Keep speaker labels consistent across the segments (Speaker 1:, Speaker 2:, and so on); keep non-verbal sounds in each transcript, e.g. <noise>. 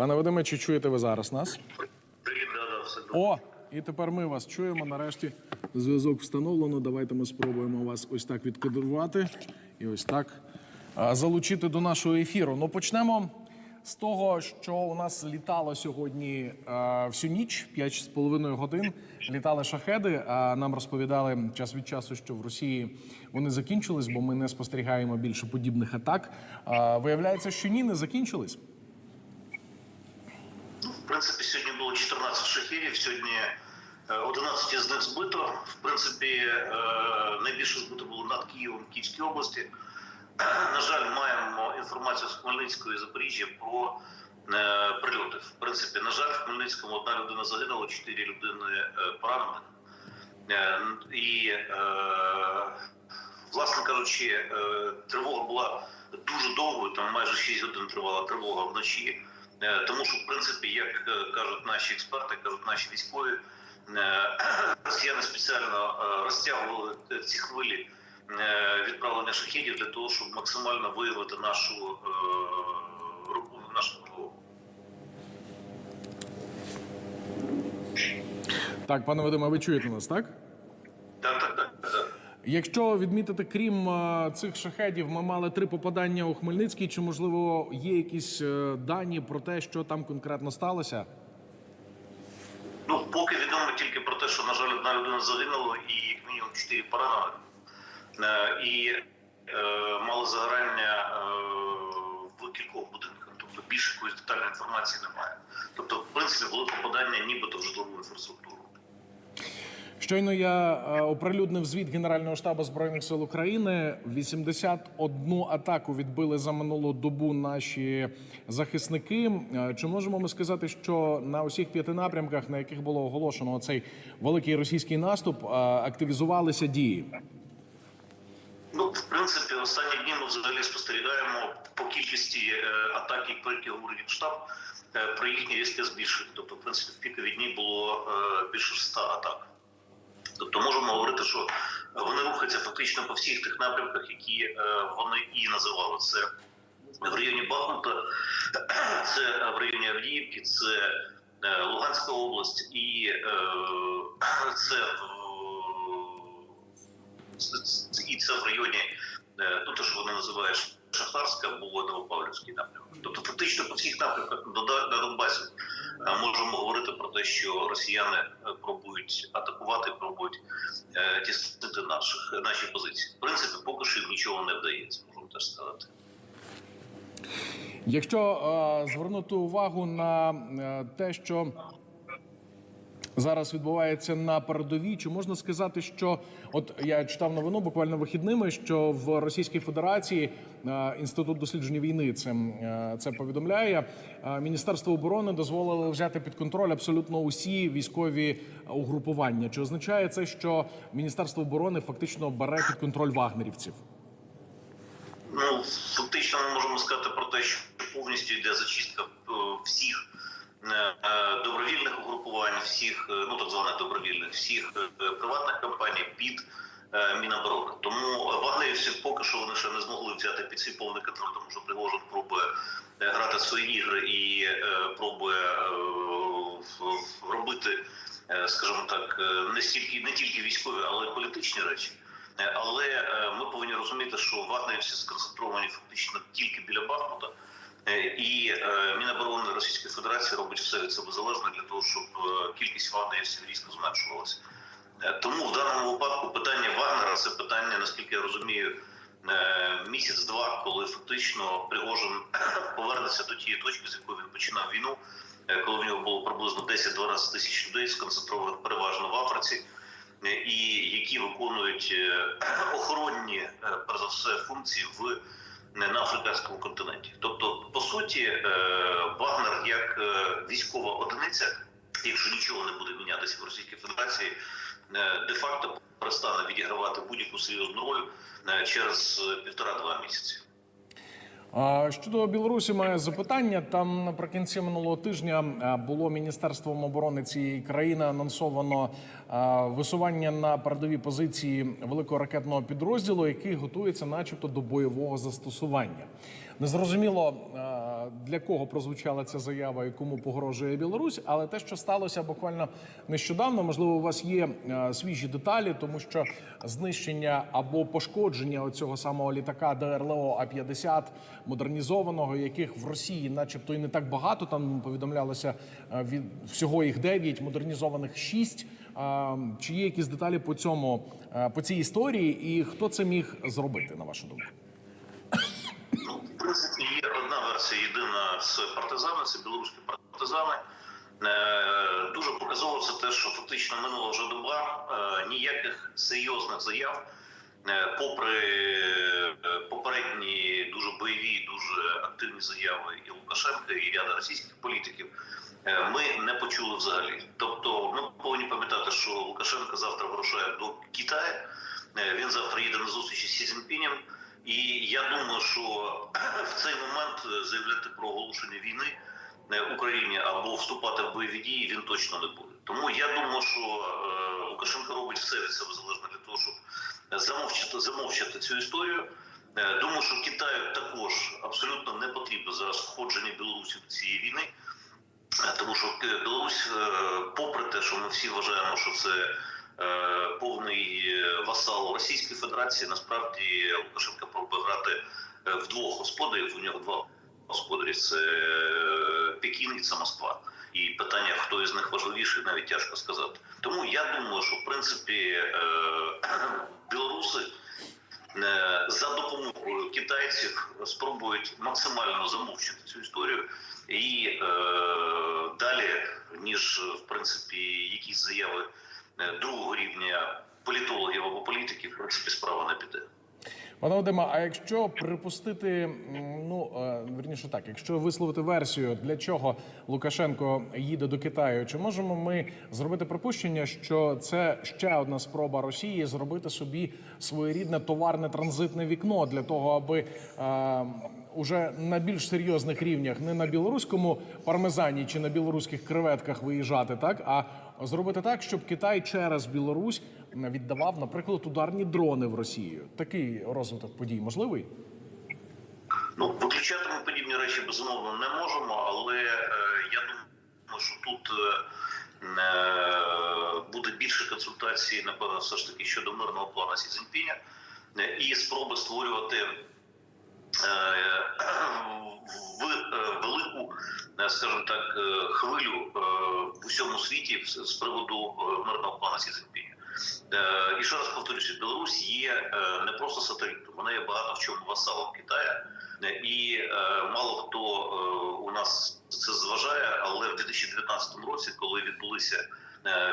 Speaker 1: Пане Вадиме, чи чуєте ви зараз нас? О, і тепер ми вас чуємо. Нарешті зв'язок встановлено. Давайте ми спробуємо вас ось так відкодрувати і ось так залучити до нашого ефіру. Ну почнемо з того, що у нас літало сьогодні всю ніч, 5,5 годин. Літали шахеди. А нам розповідали час від часу, що в Росії вони закінчились, бо ми не спостерігаємо більше подібних атак. Виявляється, що ні, не закінчились.
Speaker 2: Принципі, сьогодні було 14 шахідів, сьогодні е, 11 з них збито. В принципі, е, найбільше збито було над Києвом Київській області. <clears throat> На жаль, маємо інформацію з Хмельницького і Запоріжжя про е, прильоти. В принципі, на жаль, в Хмельницькому одна людина загинула, чотири людини е, поранених. Е, І, е, власне кажучи, е, тривога була дуже довгою, там майже 6 годин тривала тривога вночі. Е, Тому що, в принципі, як е, кажуть наші експерти, кажуть наші військові, е, <clears throat> росіяни спеціально розтягували ці хвилі відправлення шахідів для того, щоб максимально виявити нашу руку нашу допомогу.
Speaker 1: Так, пане Вадиме, ви чуєте нас, так. Якщо відмітити, крім цих шахедів, ми мали три попадання у Хмельницький. Чи можливо є якісь е, дані про те, що там конкретно сталося?
Speaker 2: Ну, поки відомо тільки про те, що, на жаль, одна людина загинула і як мінімум чотири поранені. І е, мали загорання е, в кількох будинках. Тобто більше якоїсь детальної інформації немає. Тобто, в принципі, були попадання нібито в житлову інфраструктуру.
Speaker 1: Щойно я е, оприлюднив звіт Генерального штабу збройних сил України. 81 атаку відбили за минулу добу наші захисники. Е, Чи можемо ми сказати, що на усіх п'яти напрямках, на яких було оголошено цей великий російський наступ, е, активізувалися дії?
Speaker 2: Ну, в принципі, останні дні ми взагалі спостерігаємо по кількості атак, про які говорить штаб, про їхнє різке збільшення. Тобто, в принципі, в пікові дні було більше 100 атак. Тобто можемо говорити, що вони рухаються фактично по всіх тих напрямках, які е, вони і називали. Це в районі Бахмута, <clears throat> це в районі Авдіївки, це е, Луганська область і е, <clears throat> це і це в районі, ну те, що вони називають Шахтарська або Новопавлівський напрямок. Тобто, фактично по всіх напрямках на Донбасі е, можемо говорити про те, що росіяни пробують атакувати, пробують е, тіснити наших наші позиції. В принципі, поки що їм нічого не вдається, можемо теж сказати.
Speaker 1: Якщо е, звернути увагу на е, те, що зараз відбувається на передовій, чи можна сказати, що от я читав новину буквально вихідними, що в Російській Федерації е, інститут дослідження війни цим е, це повідомляє. е, Міністерство оборони дозволило взяти під контроль абсолютно усі військові угрупування. Чи означає це, що Міністерство оборони фактично бере під контроль вагнерівців?
Speaker 2: Ну, фактично ми можемо сказати про те, що повністю йде зачистка е, всіх добровільних всіх, е, ну так званих добровільних, всіх е, приватних компаній під е, Міноборони. Тому вагнерівці поки що вони ще не змогли взяти під свій повний контроль, тому що Пригожин пробує грати свої ігри і пробує робити, скажімо так, не стільки не тільки військові, але й політичні речі. Але ми повинні розуміти, що вагнерівці сконцентровані фактично тільки біля Бахмута. Е, І е, Міноборони Російської Федерації робить все від себе залежне для того, щоб е, кількість вагнерівців різко зменшувалася. Тому в даному випадку питання Вагнера це питання, наскільки я розумію, місяць-два, коли фактично Пригожин <clears throat> повернеться до тієї точки, з якої він починав війну, коли в нього було приблизно 10-12 тисяч людей, сконцентрованих переважно в Африці, і які виконують <clears throat> охоронні, перш за все, функції в на африканському континенті. Тобто, по суті, е, Вагнер як е, військова одиниця, якщо нічого не буде мінятися в Російській Федерації, е, де-факто перестане відігравати будь-яку серйозну роль через півтора-два місяці.
Speaker 1: Щодо Білорусі має запитання. Там наприкінці минулого тижня було міністерством оборони цієї країни анонсовано висування на передові позиції великого ракетного підрозділу, який готується, начебто, до бойового застосування. Незрозуміло для кого прозвучала ця заява і кому погрожує Білорусь, але те, що сталося буквально нещодавно, можливо, у вас є свіжі деталі, тому що знищення або пошкодження оцього самого літака ДРЛО А-50 модернізованого, яких в Росії, начебто, і не так багато. Там повідомлялося від всього їх 9, модернізованих 6. Е, Чи є якісь деталі по цьому е, по цій історії, і хто це міг зробити, на вашу думку?
Speaker 2: Ну, в принципі, є одна версія єдина з партизани, це білоруські партизани. Е, Дуже показово це те, що фактично минула вже доба, е, ніяких серйозних заяв, попри бойові, дуже активні заяви і Лукашенка, і ряда російських політиків, е, ми не почули взагалі. Тобто, ми повинні пам'ятати, що Лукашенко завтра вирушає до Китаю. Е, Він завтра їде на зустрічі з Сі Цзіньпінем. І я думаю, що <clears throat> в цей момент е, заявляти про оголошення війни Україні або вступати в бойові дії він точно не буде. Тому я думаю, що Лукашенко робить все від себе залежно для того, щоб замовчати, замовчати цю історію. Е, Думаю, що Китаю також абсолютно не потрібно зараз входження Білорусі до цієї війни. Е, Тому що е, Білорусь, попри те, що ми всі вважаємо, що це повний васал Російської Федерації, насправді Лукашенко пробує грати в двох господарів. У нього два господарі це Пекін і це Москва. І питання, хто із них важливіший, навіть тяжко сказати. Тому я думаю, що в принципі <clears throat> білоруси за допомогою китайців спробують максимально замовчити цю історію і е, далі, ніж в принципі якісь заяви е, другого рівня політологів або політиків, в принципі, справа не піде.
Speaker 1: Пане Вадиме, а якщо припустити, ну е, верніше так, якщо висловити версію, для чого Лукашенко їде до Китаю, чи можемо ми зробити припущення, що це ще одна спроба Росії зробити собі своєрідне товарне транзитне вікно для того, аби е, уже на більш серйозних рівнях, не на білоруському пармезані чи на білоруських креветках виїжджати, так а зробити так, щоб Китай через Білорусь віддавав, наприклад, ударні дрони в Росію. Такий розвиток подій можливий?
Speaker 2: Ну, виключати ми подібні речі безумовно не можемо, але е, я думаю, що тут е, е, буде більше консультацій, напевно, все ж таки щодо мирного плану Сі Цзіньпіня е, і спроби створювати в велику, скажімо так, хвилю в усьому світі з приводу е, мирного плану Сі Цзіньпіня. Е, І ще раз повторюся, Білорусь є е, не просто сателітом, вона є багато в чому васалом Китаю. Е, І мало хто у нас це зважає, але в 2019 році, коли відбулися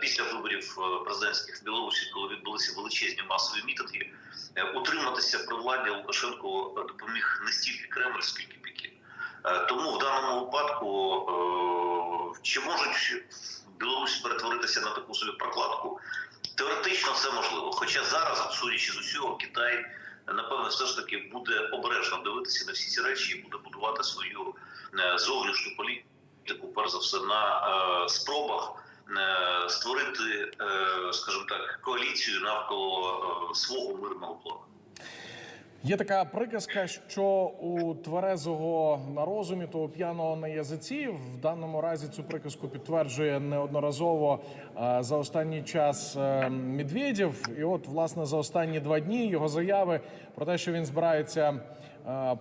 Speaker 2: після виборів президентських в Білорусі, коли відбулися величезні масові мітинги, утриматися при владі Лукашенко допоміг не стільки Кремль, скільки Тому в даному випадку е, чи можуть Білорусь перетворитися на таку собі прокладку? Теоретично це можливо. Хоча зараз, судячи з усього, Китай напевно все ж таки буде обережно дивитися на всі ці речі і буде будувати свою е, зовнішню політику, перш за все, на е, спробах е, створити, е, скажімо так, коаліцію навколо е, свого мирного плану.
Speaker 1: Є така приказка, що у тверезого на розумі, то у п'яного на язиці. В даному разі цю приказку підтверджує неодноразово е, за останній час е, Медведєв. І от, власне, за останні два дні його заяви про те, що він збирається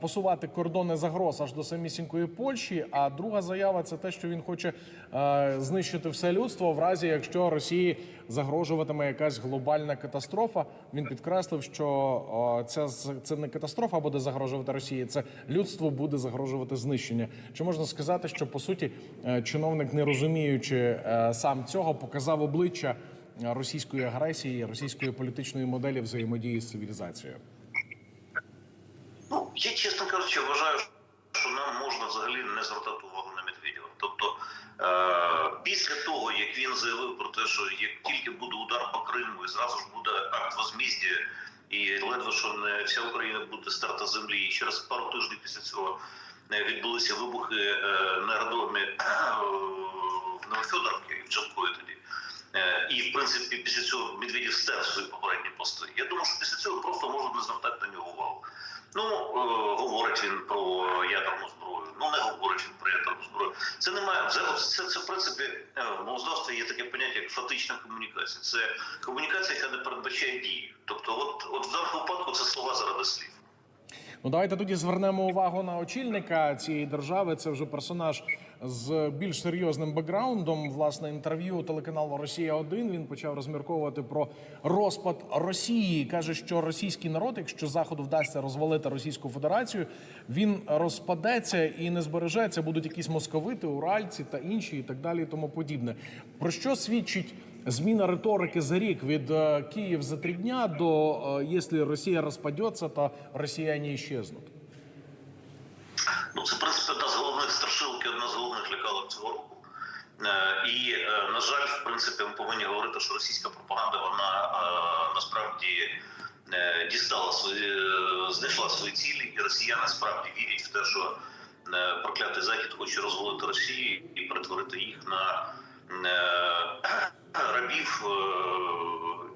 Speaker 1: посувати кордони загроз аж до самісінької Польщі. А друга заява це те, що він хоче е, знищити все людство в разі, якщо Росії загрожуватиме якась глобальна катастрофа. Він підкреслив, що це це не катастрофа буде загрожувати Росії, це людство буде загрожувати знищення. Чи можна сказати, що по суті е, чиновник, не розуміючи е, сам цього, показав обличчя е, російської агресії, російської політичної моделі взаємодії з цивілізацією?
Speaker 2: Я чесно кажучи, вважаю, що нам можна взагалі не звертати увагу на Медведєва. Тобто, е- після того, як він заявив про те, що як тільки буде удар по Криму, і зразу ж буде акт возміздя, і ледве що не вся Україна буде старта землі. І через пару тижнів після цього е, відбулися вибухи е, на аеродромі е, в Новофьодоровці і в Джанкої тоді. Е, І в принципі після цього Медведєв стер свої попередні пости. Я думаю, що після цього просто можуть не звертати на нього. Ну е, говорить він про ядерну зброю. Ну не говорить він про ядерну зброю. Це немає це, це, це в принципі е, в мовознавстві є таке поняття як фатична комунікація. Це комунікація, яка не передбачає дії. Тобто, от, от в даному випадку це слова заради слів.
Speaker 1: Ну давайте тоді звернемо увагу на очільника цієї держави. Це вже персонаж з більш серйозним бекграундом. Власне, інтерв'ю телеканалу Росія 1 Він почав розмірковувати про розпад Росії. каже, що російський народ, якщо заходу вдасться розвалити Російську Федерацію, він розпадеться і не збережеться. Будуть якісь московити, уральці та інші, і так далі, і тому подібне. Про що свідчить? Зміна риторики за рік від е, Київ за три дня до е, якщо Росія розпадеться, то росіяни іщезнуть.
Speaker 2: Ну, це в цього року. Е, І е, на жаль, в принципі, ми повинні говорити, що російська пропаганда вона е, насправді дістала свої, знайшла свої цілі, і росіяни справді вірять в те, що проклятий захід хоче розвалити Росію і перетворити їх на рабів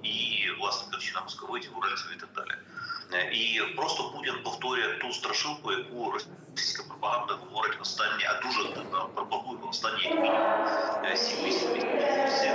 Speaker 2: і власне на московитів, уральців і так далі. Е, І просто Путін повторює ту страшилку, яку російська пропаганда говорить останні, а дуже пропагує пропагує останні сім мінімум 7-8 місяців.